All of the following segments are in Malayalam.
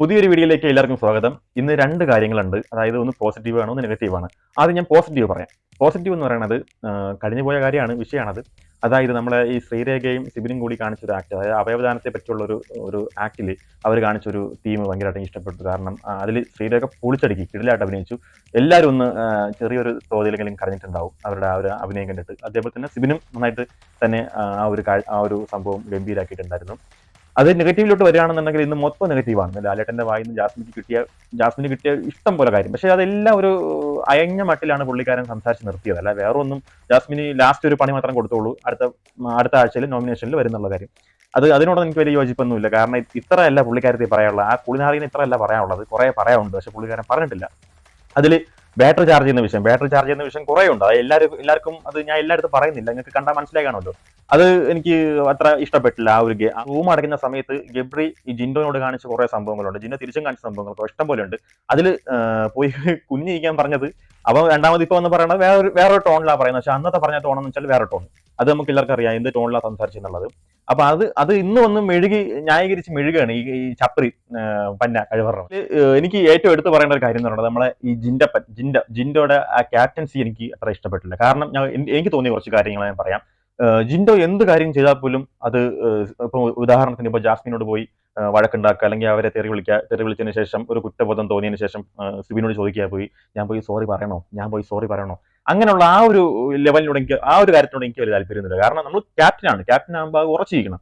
പുതിയൊരു വീഡിയോയിലേക്ക് എല്ലാവർക്കും സ്വാഗതം. ഇന്ന് രണ്ട് കാര്യങ്ങളുണ്ട്. അതായത് ഒന്ന് പോസിറ്റീവ് ആണ് ഒന്ന് നെഗറ്റീവ് ആണ്. ആദ്യം ഞാൻ പോസിറ്റീവ് പറയാം. പോസിറ്റീവ് എന്ന് പറയുന്നത് കഴിഞ്ഞു പോയ കാര്യമാണ് വിഷയമാണത്. അതായത് നമ്മളെ ഈ ശ്രീരേഖയും സിബിനും കൂടി കാണിച്ച ഒരു ആക്ട് അതായത് അവയവദാനത്തെ പറ്റിയുള്ള ഒരു ഒരു ആക്ടിൽ അവർ കാണിച്ചൊരു തീം ഭയങ്കരമായിട്ട് ഇഷ്ടപ്പെട്ടു. കാരണം അതിൽ ശ്രീരേഖ പൊളിച്ചടുക്കി കിടിലായിട്ട് അഭിനയിച്ചു. എല്ലാവരും ഒന്ന് ചെറിയൊരു തോതിലെങ്കിലും കരഞ്ഞിട്ടുണ്ടാവും അവരുടെ ആ ഒരു അഭിനയം കണ്ടിട്ട്. അതേപോലെ തന്നെ സിബിനും നന്നായിട്ട് തന്നെ ആ ഒരു ആ ഒരു സംഭവം ഗംഭീരാക്കിയിട്ടുണ്ടായിരുന്നു. അത് നെഗറ്റീവിലോട്ട് വരികയാണെന്നുണ്ടെങ്കിൽ ഇന്ന് മൊത്തം നെഗറ്റീവാണ് ലാലേട്ടന്റെ വായിൽ നിന്ന് ജാസ്മിനിക്ക് കിട്ടിയ ജാസ്മിന് കിട്ടിയ ഇഷ്ടം പോലെ കാര്യം. പക്ഷേ അതെല്ലാം ഒരു അയഞ്ഞ മട്ടിലാണ് പുള്ളിക്കാരൻ സംസാരിച്ച് നിർത്തിയത്. അല്ല വേറെ ഒന്നും ജാസ്മിന് ലാസ്റ്റ് ഒരു പണി മാത്രം കൊടുത്തോളൂ. അടുത്ത അടുത്ത ആഴ്ചയിൽ നോമിനേഷനിൽ വരുന്നുള്ള കാര്യം. അത് അതിനോട് എനിക്ക് വലിയ യോജിപ്പൊന്നുമില്ല. കാരണം ഇത്ര അല്ല പുള്ളിക്കാരത്തെ പറയാനുള്ളത്. ആ കുളിനാറിന് ഇത്ര അല്ല പറയാനുള്ളത്. കുറെ പറയാനുണ്ട്. പക്ഷെ പുള്ളിക്കാരൻ പറഞ്ഞിട്ടില്ല. അതിൽ ബാറ്ററി ചാർജ് ചെയ്യുന്ന വിഷയം ബാറ്ററി ചാർജ് ചെയ്യുന്ന വിഷയം കുറേ ഉണ്ട്. അത് എല്ലാവരും എല്ലാവർക്കും അത് ഞാൻ എല്ലായിടത്തും പറയുന്നില്ല. നിങ്ങൾക്ക് കണ്ടാൽ മനസ്സിലായി കാണുമല്ലോ. അത് എനിക്ക് അത്ര ഇഷ്ടപ്പെട്ടില്ല ആ ഒരു റൂം അടയ്ക്കുന്ന സമയത്ത് ഗബ്രി ഈ ജിൻഡോനോട് കാണിച്ച കുറെ സംഭവങ്ങളുണ്ട്. ജിൻഡോ തിരിച്ചും കാണിച്ച സംഭവങ്ങൾ ഇഷ്ടം പോലെ ഉണ്ട് അതിൽ പോയി കുഞ്ഞിരിക്കാൻ പറഞ്ഞത് അവ രണ്ടാമത് ഇപ്പൊ വന്ന് പറയണത് വേറെ വേറെ ടോണിലാണ് പറയുന്നത്. പക്ഷെ അന്നത്തെ പറഞ്ഞ ടോൺ എന്ന് വെച്ചാൽ വേറെ ടോൺ. അത് നമുക്ക് എല്ലാവർക്കും അറിയാം എന്ത് ടോണിലാണ് സംസാരിച്ചെന്നുള്ളത് അപ്പൊ അത് അത് ഇന്ന് വന്ന് മെഴുകി ന്യായീകരിച്ച് മെഴുകാണ് ഈ ഈ ചപ്രി പന്ന കഴിവറ എനിക്ക് ഏറ്റവും എടുത്തു പറയേണ്ട ഒരു കാര്യം എന്ന് പറയുന്നത് നമ്മളെ ഈ ജിൻഡപ്പൻ ജിൻഡ ജിൻഡോയുടെ ആ ക്യാപ്റ്റൻസി എനിക്ക് അത്ര ഇഷ്ടപ്പെട്ടില്ല. കാരണം ഞാൻ എനിക്ക് തോന്നിയ കുറച്ച് കാര്യങ്ങൾ ഞാൻ പറയാം. ജിൻഡോ എന്ത് കാര്യം ചെയ്താൽ പോലും അത് ഏഹ് ഇപ്പൊ ഉദാഹരണത്തിന് ഇപ്പൊ ജാസ്മിനോട് പോയി വഴക്കുണ്ടാക്കുക അല്ലെങ്കിൽ അവരെ തെറി വിളിക്കുക തെറി വിളിച്ചതിന് ശേഷം ഒരു കുറ്റബോധം തോന്നിയതിന് ശേഷം സുബിനോട് സിബിനോട് ചോദിക്കുക പോയി ഞാൻ പോയി സോറി പറയണോ? ഞാൻ പോയി സോറി പറയണോ? അങ്ങനെയുള്ള ആ ഒരു ലെവലിനോട് എനിക്ക് ആ ഒരു കാര്യത്തിനോട് എനിക്ക് വലിയ താല്പര്യമൊന്നുമില്ല. കാരണം നമ്മൾ ക്യാപ്റ്റനാണ് ക്യാപ്റ്റൻ ആകുമ്പോൾ അത് ഉറച്ചിരിക്കണം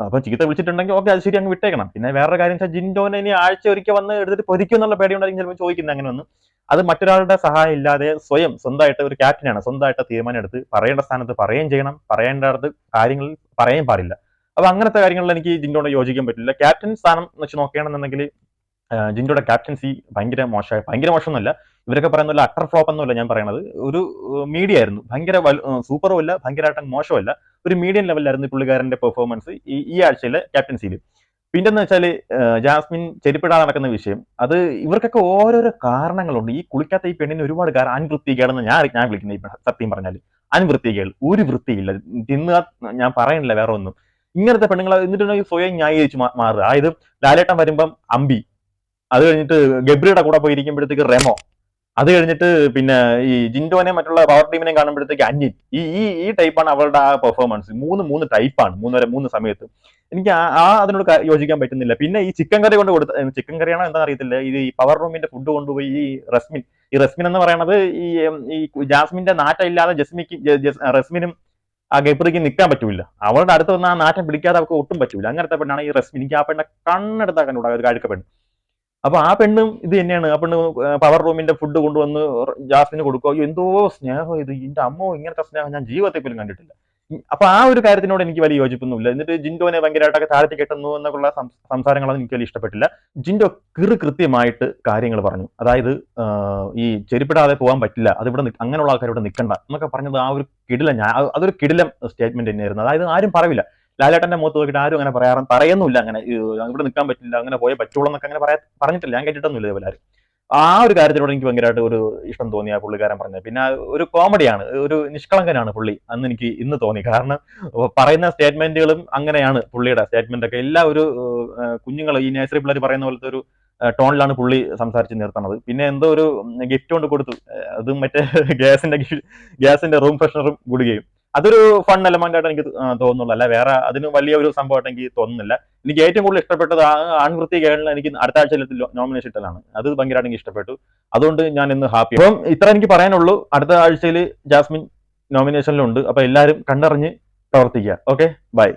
അപ്പൊ ചീത്ത വിളിച്ചിട്ടുണ്ടെങ്കിൽ ഓക്കെ അത് ശരി അങ്ങ് വിട്ടേക്കണം. പിന്നെ വേറെ കാര്യം വെച്ചാൽ ജിൻഡോനെ ഇനി ആഴ്ച ഒരിക്കൽ വന്ന് എടുത്തിട്ട് പൊരിക്കും എന്നുള്ള പേടിയുണ്ടായിരിക്കും ചിലപ്പോൾ ചോദിക്കുന്നത് അങ്ങനെ ഒന്ന് അത് മറ്റൊരാളുടെ സഹായം ഇല്ലാതെ സ്വയം സ്വന്തമായിട്ട് ഒരു ക്യാപ്റ്റനാണ് സ്വന്തമായിട്ട് തീരുമാനം എടുത്ത് പറയേണ്ട സ്ഥാനത്ത് പറയുകയും ചെയ്യണം പറയേണ്ടടുത്ത് കാര്യങ്ങൾ പറയാൻ പാടില്ല. അപ്പൊ അങ്ങനത്തെ കാര്യങ്ങളിൽ എനിക്ക് ജിൻഡോടെ യോജിക്കാൻ പറ്റില്ല. ക്യാപ്റ്റൻ സ്ഥാനം വെച്ച് നോക്കുകയാണെന്നുണ്ടെങ്കിൽ ജിൻഡോയുടെ ക്യാപ്റ്റൻസി ഭയങ്കര മോശമായി ഭയങ്കര മോശമൊന്നുമല്ല. ഇവരൊക്കെ പറയുന്ന അട്ടർ ഫ്ലോപ്പ് എന്നല്ല ഞാൻ പറയുന്നത് ഒരു മീഡിയ ആയിരുന്നു. ഭയങ്കര സൂപ്പറും അല്ല ഭയങ്കരമായിട്ട് മോശമല്ല. ഒരു മീഡിയം ലെവലിലായിരുന്നു പുള്ളിക്കാരന്റെ പെർഫോമൻസ് ഈ ഈ ആഴ്ചയിലെ ക്യാപ്റ്റൻസിയിൽ. പിന്നെന്ന് വെച്ചാൽ ജാസ്മിൻ ചെരിപ്പിടാതെ നടക്കുന്ന വിഷയം അത് ഇവർക്കൊക്കെ ഓരോരോ കാരണങ്ങളുണ്ട്. ഈ കുളിക്കാത്ത ഈ പെണ്ണിന് ഒരുപാട് കാരണം അൻവൃത്തികേടെന്ന് ഞാൻ ഞാൻ വിളിക്കുന്ന ഈ സത്യം പറഞ്ഞാൽ അൻവൃത്തികേൾ ഒരു വൃത്തിയില്ല. തിന്നുക ഞാൻ പറയുന്നില്ല വേറെ ഒന്നും. ഇങ്ങനത്തെ പെണ്ണുങ്ങൾ എന്നിട്ടുണ്ടെങ്കിൽ സ്വയം ന്യായീകരിച്ച് മാറുക. അതായത് ലാലേട്ടൻ വരുമ്പം അമ്പി അത് കഴിഞ്ഞിട്ട് ഗബ്രിയുടെ കൂടെ പോയിരിക്കുമ്പോഴത്തേക്ക് റെമോ. അത് കഴിഞ്ഞിട്ട് പിന്നെ ഈ ജിൻഡോനെ മറ്റുള്ള പവർ ടീമിനെ കാണുമ്പോഴത്തേക്ക് അന്യൻ. ഈ ഈ ഈ ടൈപ്പാണ് അവളുടെ ആ പെർഫോമൻസ് മൂന്ന് മൂന്ന് ടൈപ്പാണ് മൂന്ന് വരെ മൂന്ന് സമയത്ത്. എനിക്ക് ആ അതിനോട് യോജിക്കാൻ പറ്റുന്നില്ല. പിന്നെ ഈ ചിക്കൻ കറി കൊണ്ട് കൊടുത്ത ചിക്കൻ കറിയാണോ എന്താ അറിയത്തില്ല. ഈ പവർ റൂമിന്റെ ഫുഡ് കൊണ്ടുപോയി ഈ റസ്മിൻ ഈ റസ്മിൻ എന്ന് പറയുന്നത് ഈ ഈ ജാസ്മിന്റെ നാറ്റം ഇല്ലാതെ ജസ്മിക്ക് റസ്മിനും ആ ഗബ്രിക്ക് നിൽക്കാൻ പറ്റൂല. അവളുടെ അടുത്ത് വന്ന് ആ നാറ്റം പിടിക്കാതെ അവർക്ക് ഒട്ടും പറ്റൂല. അങ്ങനത്തെ പെണ്ണാണ് ഈ റസ്മിൻ. എനിക്ക് ആ പെണ്ണെ കണ്ണെടുത്താക്കാൻ കൂടാ ഒരു കാഴ്ച പെണ്ണ് അപ്പൊ ആ പെണ്ണും ഇത് തന്നെയാണ്. ആ പെണ്ണ് പവർ റൂമിന്റെ ഫുഡ് കൊണ്ടുവന്ന് ജാസ്മിന് കൊടുക്കുക എന്തോ സ്നേഹം ഇത്. എന്റെ അമ്മോ ഇങ്ങനത്തെ സ്നേഹം ഞാൻ ജീവിതത്തിൽ പോലും കണ്ടിട്ടില്ല. അപ്പൊ ആ ഒരു കാര്യത്തിനോട് എനിക്ക് വലിയ യോജിപ്പൊന്നുമില്ല. എന്നിട്ട് ജിൻഡോനെ ഭയങ്കരമായിട്ടൊക്കെ താഴ്ത്തി കെട്ടുന്നു എന്നൊക്കെയുള്ള സംസാരങ്ങളൊന്നും എനിക്ക് വലിയ ഇഷ്ടപ്പെട്ടില്ല. ജിൻഡോ കിറു കൃത്യമായിട്ട് കാര്യങ്ങൾ പറഞ്ഞു. അതായത് ഈ ചെരുപ്പിടാതെ പോകാൻ പറ്റില്ല. അത് ഇവിടെ നിക്ക്- അങ്ങനെയുള്ള ആൾക്കാർ ഇവിടെ നിൽക്കണ്ട എന്നൊക്കെ പറഞ്ഞത് ആ ഒരു കിടിലം ഞാൻ അതൊരു കിടിലം സ്റ്റേറ്റ്മെന്റ് തന്നെയായിരുന്നു. അതായത് ആരും പറയില്ല ലാലേട്ടന്റെ മുഖത്ത് നോക്കിയിട്ട് ആരും അങ്ങനെ പറയാറ് പറയുന്നില്ല അങ്ങനെ. ഇവിടെ നിൽക്കാൻ പറ്റില്ല അങ്ങനെ പോയേ പറ്റുള്ളൂ എന്നൊക്കെ അങ്ങനെ പറയാ പറഞ്ഞിട്ടില്ല. ഞാൻ കേട്ടിട്ടൊന്നുമില്ല ഇതുപോലെ ആ ഒരു കാര്യത്തിനോട് എനിക്ക് ഭയങ്കരമായിട്ട് ഒരു ഇഷ്ടം തോന്നിയ പുള്ളിക്കാരൻ പറഞ്ഞത്. പിന്നെ ഒരു കോമഡിയാണ്. ഒരു നിഷ്കളങ്കനാണ് പുള്ളി അന്ന് എനിക്ക് ഇന്ന് തോന്നി. കാരണം പറയുന്ന സ്റ്റേറ്റ്മെന്റുകളും അങ്ങനെയാണ് പുള്ളിയുടെ സ്റ്റേറ്റ്മെന്റ് ഒക്കെ. എല്ലാ ഒരു കുഞ്ഞുങ്ങൾ ഈ നേഴ്സറി പിള്ളേർ പറയുന്ന പോലത്തെ ഒരു ടോണിലാണ് പുള്ളി സംസാരിച്ച് നിർത്തണത്. പിന്നെ എന്തോ ഒരു ഗിഫ്റ്റ് കൊണ്ട് കൊടുത്തു. അതും മറ്റേ ഗ്യാസിന്റെ ഗ്യാസിന്റെ റൂം ഫ്രഷനറും ഗുളികയും അതൊരു ഫൺ എലമെന്റ് ആയിട്ട് എനിക്ക് തോന്നുന്നുള്ളൂ. അല്ല വേറെ അതിന് വലിയ ഒരു സംഭവമായിട്ട് എനിക്ക് തോന്നുന്നില്ല. എനിക്ക് ഏറ്റവും കൂടുതൽ ഇഷ്ടപ്പെട്ടത് ആ ആൺവൃത്തി കേരളിൽ എനിക്ക് അടുത്ത ആഴ്ചയിൽ നോമിനേഷൻ ഇട്ടതാണ്. അത് ഭയങ്കരമായിട്ട് എനിക്ക് ഇഷ്ടപ്പെട്ടു. അതുകൊണ്ട് ഞാൻ ഇന്ന് ഹാപ്പി അപ്പം ഇത്ര എനിക്ക് പറയാനുള്ളൂ. അടുത്ത ആഴ്ചയിൽ ജാസ്മിൻ നോമിനേഷനിലുണ്ട് അപ്പൊ എല്ലാവരും കണ്ടറിഞ്ഞ് പ്രവർത്തിക്കുക. Okay bye